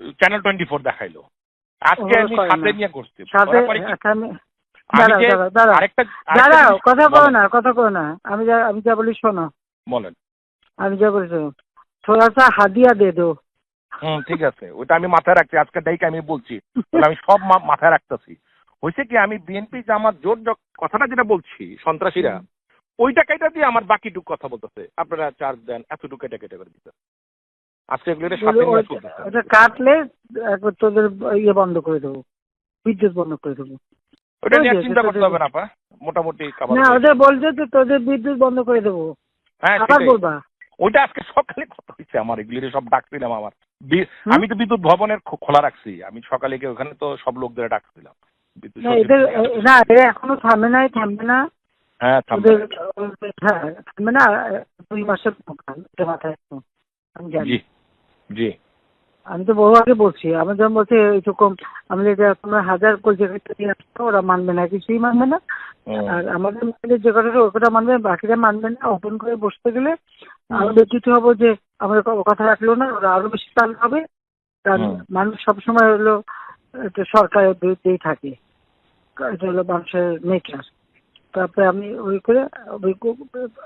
Channel twenty four দেখাইলো। আজকে আমি সাথে নিয়ে করছি। দাঁড়াও যে কথা বলো না কথা বলো না। আমি যা আমি যা বলি শোনো। বলেন। আমি যা বলি শোনো। থোড়া সা হাদিয়া দে দো। হুম ঠিক আছে। ওটা আমি মাথায় রাখছি। আজকে ডাইকে আমি বলছি। আমি সব মাথায় রাখতেছি। হয়েছে কি আমি বিএনপি জামাত জোট জ- কথাটা যেটা বলছি সন্ত্রাসীরা ওইটা কেটে দিয়ে আমার বাকিটুকু কথা বলতেছে। আপনারা চার্জ দেন এতটুকু কেটে কেটে করে দিতে আজকে এগুলো ওটা কাটলে একবার তোদের ইয়ে বন্ধ করে দেবো বিদ্যুৎ বন্ধ করে দেবো। ওটা নিয়ে চিন্তা করতে হবে না পা মোটামুটি না বলছে যে তোদের বিদ্যুৎ বন্ধ করে দেবো। হ্যাঁ আবার বলবা? ওইটা আজকে সকালে কথা হয়েছে আমার এগুলি সব ডাকছিলাম আমার। আমি তো বিদ্যুৎ ভবনের খোলা রাখছি। আমি সকালে গিয়ে ওখানে তো সব লোকদের ডাকছিলাম। না এরা এখনও থামে নাই থামবে না। হ্যাঁ থামবে। হ্যাঁ না দুই মাসের মাথায় আমি জানি। জি। জি। আমি তো বহু আগে বলছি আমি যখন বলছি এইটুকু আমি এটা তোমরা হাজার কোটি জায়গাটা দিয়ে আসছো ওরা মানবে না কিছুই মানবে না। আর আমাদের মধ্যে যে কথাটা ও কথা মানবে বাকিরা মানবে না ওপেন করে বসতে গেলে আরও ব্যতীত হব যে আমাদের কথা রাখল না ওরা আরও বেশি চাল হবে কারণ। মানুষ সবসময় হলো সরকারের বিরুদ্ধেই থাকে। এটা হলো মানুষের নেচার তারপরে আমি ওই করে ওই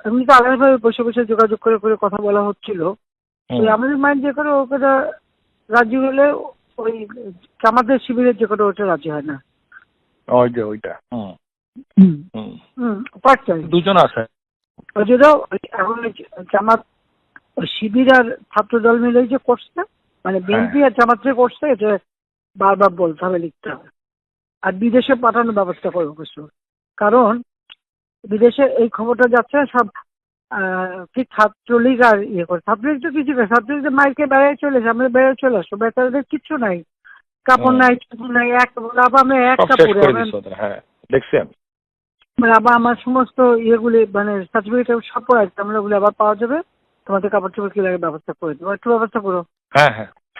এমনি তো আলাদাভাবে বসে বসে যোগাযোগ করে করে কথা বলা হচ্ছিল। ওই আমাদের মাইন্ড যে করে ওকে রাজি হলে ওই আমাদের শিবিরের যে করে ওটা রাজি হয় না। ওই যে ওইটা। হুম। হুম। হুম। দুজন আছে ওই এখন জামাত শিবির আর ছাত্র দল মিলে যে করছে মানে বিএনপি আর জামাত যে করছে এটা বারবার বলতে হবে লিখতে হবে। আর বিদেশে পাঠানোর ব্যবস্থা করব কিছু কারণ বিদেশে এই খবরটা যাচ্ছে সব কি ছাত্রলীগ আর ইয়ে করে। ছাত্রলীগ তো কিছু না ছাত্রলীগ তো মাইকে বেড়ায় চলেছে আমরা বেড়ায় চলে আসব বেচারাদের কিচ্ছু নাই। কাপড় নাই কিছু নাই এক আবার আমি এক কাপড়ে হ্যাঁ দেখছি আমি মানে আবার আমার সমস্ত ইয়েগুলি মানে সার্টিফিকেট সব পড়ে আছে আমরা ওগুলো আবার পাওয়া যাবে। তোমাদের কাপড় চোপড় কি লাগে ব্যবস্থা করে দেবো। একটু ব্যবস্থা করো। হ্যাঁ হ্যাঁ।